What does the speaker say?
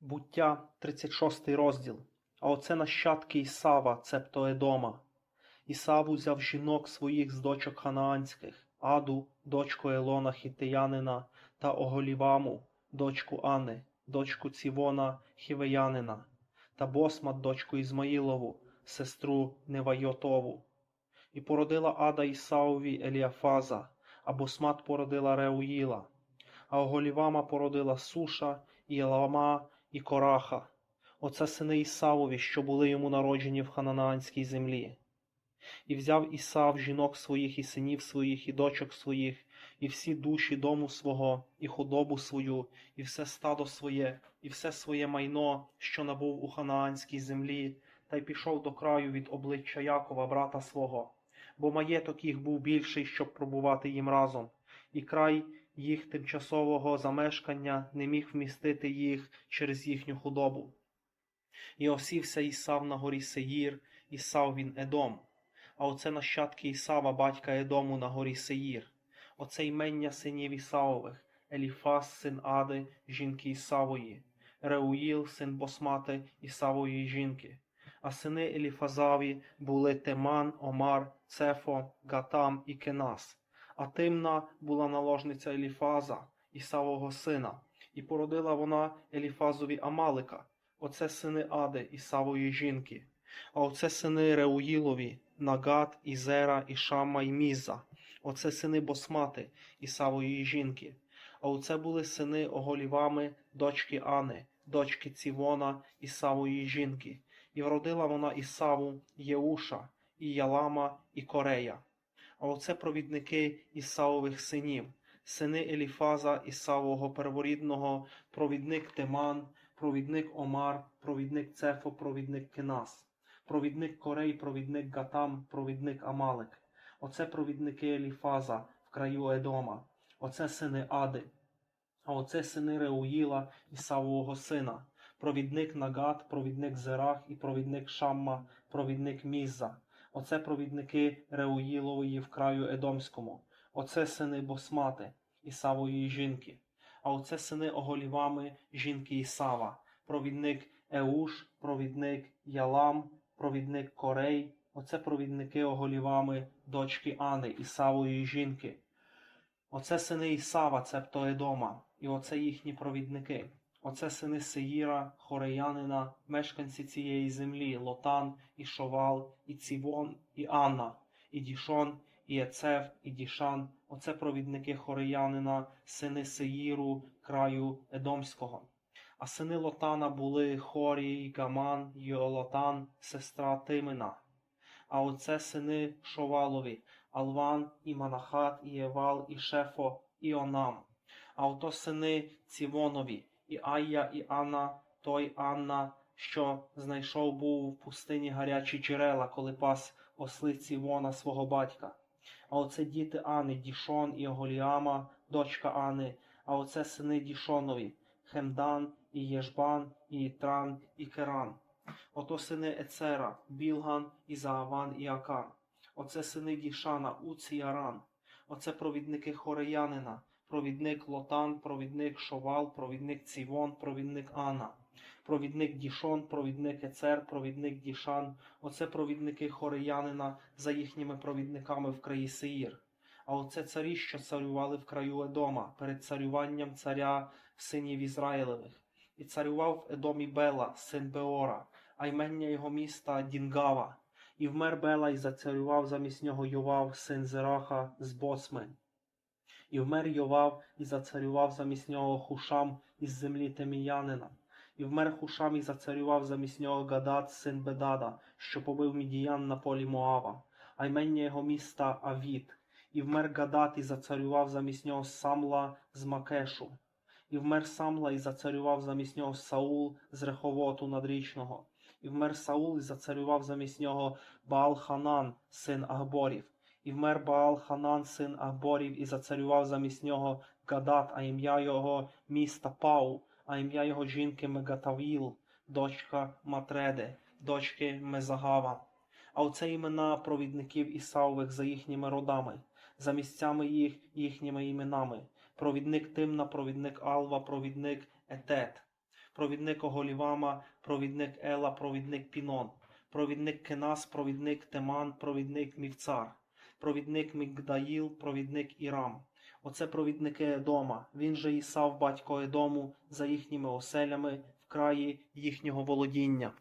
Буття, 36 розділ. А оце нащадки Ісава, цебто Едома. Ісав узяв жінок своїх з дочок ханаанських, Аду, дочку Елона Хітеянина, та Оголіваму, дочку Ани, дочку Цівона Хівеянина, та Босмат, дочку Ізмаїлову, сестру Невайотову. І породила Ада Ісаові Еліафаза, а Босмат породила Реуїла, а Оголівама породила Суша, і Елама, і Кораха. Оце сини Ісавові, що були йому народжені в ханаанській землі. І взяв Ісав жінок своїх, і синів своїх, і дочок своїх, і всі душі дому свого, і худобу свою, і все стадо своє, і все своє майно, що набув у ханаанській землі, та й пішов до краю від обличчя Якова, брата свого, бо маєток їх був більший, щоб пробувати їм разом, і край їх тимчасового замешкання не міг вмістити їх через їхню худобу. І осівся Ісав на горі Сеїр, Ісав він Едом. А оце нащадки Ісава, батька Едому на горі Сеїр. Оце ймення синів Ісавових, Еліфас, син Ади, жінки Ісавої, Реуїл, син Босмати, Ісавої жінки. А сини Еліфазаві були Теман, Омар, Цефо, Гатам і Кенас. А Тимна була наложниця Еліфаза, Ісавого сина, і породила вона Еліфазові Амалика. Оце сини Ади, Ісавої жінки. А оце сини Реуїлові, Нагат, Ізера, і Шама, і Міза. Оце сини Босмати, Ісавої жінки. А оце були сини Оголівами, дочки Ани, дочки Цівона, Ісавої жінки. І вродила вона Ісаву, Єуша, і Ялама, і Корея. А оце провідники Ісавових синів, сини Еліфаза, Ісавого перворідного, провідник Теман, провідник Омар, провідник Цефо, провідник Кенас, провідник Корей, провідник Гатам, провідник Амалик. Оце провідники Еліфаза в краю Едома, оце сини Ади, а оце сини Реуїла, Ісавового сина, провідник Нагат, провідник Зерах і провідник Шамма, провідник Міза. Оце провідники Реуїлової в краю Едомському, оце сини Босмати, Ісавої жінки. А оце сини Оголівами, жінки Ісава, провідник Еуш, провідник Ялам, провідник Корей, оце провідники Оголівами, дочки Ани, Ісавої жінки. Оце сини Ісава, цебто Едома, і оце їхні провідники. Оце сини Сеїра, Хореянина, мешканці цієї землі, Лотан, і Шовал, і Цівон, і Анна, і Дішон, і Ецев, і Дішан. Оце провідники Хореянина, сини Сеїру, краю Едомського. А сини Лотана були Хорій, Гаман, Йолотан, сестра Тимина. А оце сини Шовалові, Алван, і Манахат, і Євал, і Шефо, і Онам. А ото сини Цівонові, і Айя, і Анна, той Анна, що знайшов був в пустині гарячі джерела, коли пас осли Цівона свого батька. А оце діти Ани, Дішон і Оголіама, дочка Ани, а оце сини Дішонові, Хемдан, і Єжбан, і Ітран, і Керан. Ото сини Ецера, Білган, і Зааван, і Акан. Оце сини Дішана, Уц і Аран. Оце провідники Хореянина, провідник Лотан, провідник Шовал, провідник Цівон, провідник Ана, провідник Дішон, провідник Ецер, провідник Дішан. Оце провідники Хореянина за їхніми провідниками в краї Сеїр. А оце царі, що царювали в краю Едома перед царюванням царя синів Ізраїлевих. І царював в Едомі Бела, син Беора, а ймення його міста Дінгава. І вмер Бела, і зацарював замість нього Йовав, син Зераха з Босми. І вмер Йовав, і зацарював замість нього Хушам із землі Теміянина. І вмер Хушам, і зацарював замість нього Гадат, син Бедада, що побив мідіян на полі Моава, а ймення його міста Авід. І вмер Гадат, і зацарював замість нього Самла з Макешу. І вмер Самла, і зацарював замість нього Саул з Реховоту надрічного. І вмер Саул, і зацарював замість нього Баал-Ханан, син Ахборів. І вмер Баал-Ханан, син Ахборів, і зацарював замість нього Гадат, а ім'я його міста Пау, а ім'я його жінки Мегатавіл, дочка Матреди, дочки Мезагава. А оце імена провідників Ісаових за їхніми родами, за місцями їх їхніми іменами. Провідник Тимна, провідник Алва, провідник Етет. провідник Оголівама, провідник Ела, провідник Пінон, провідник Кенас, провідник Теман, провідник Мівцар, провідник Мікдаїл, провідник Ірам. Оце провідники Едома. Він же Ісав, батько Едому, за їхніми оселями в краї їхнього володіння.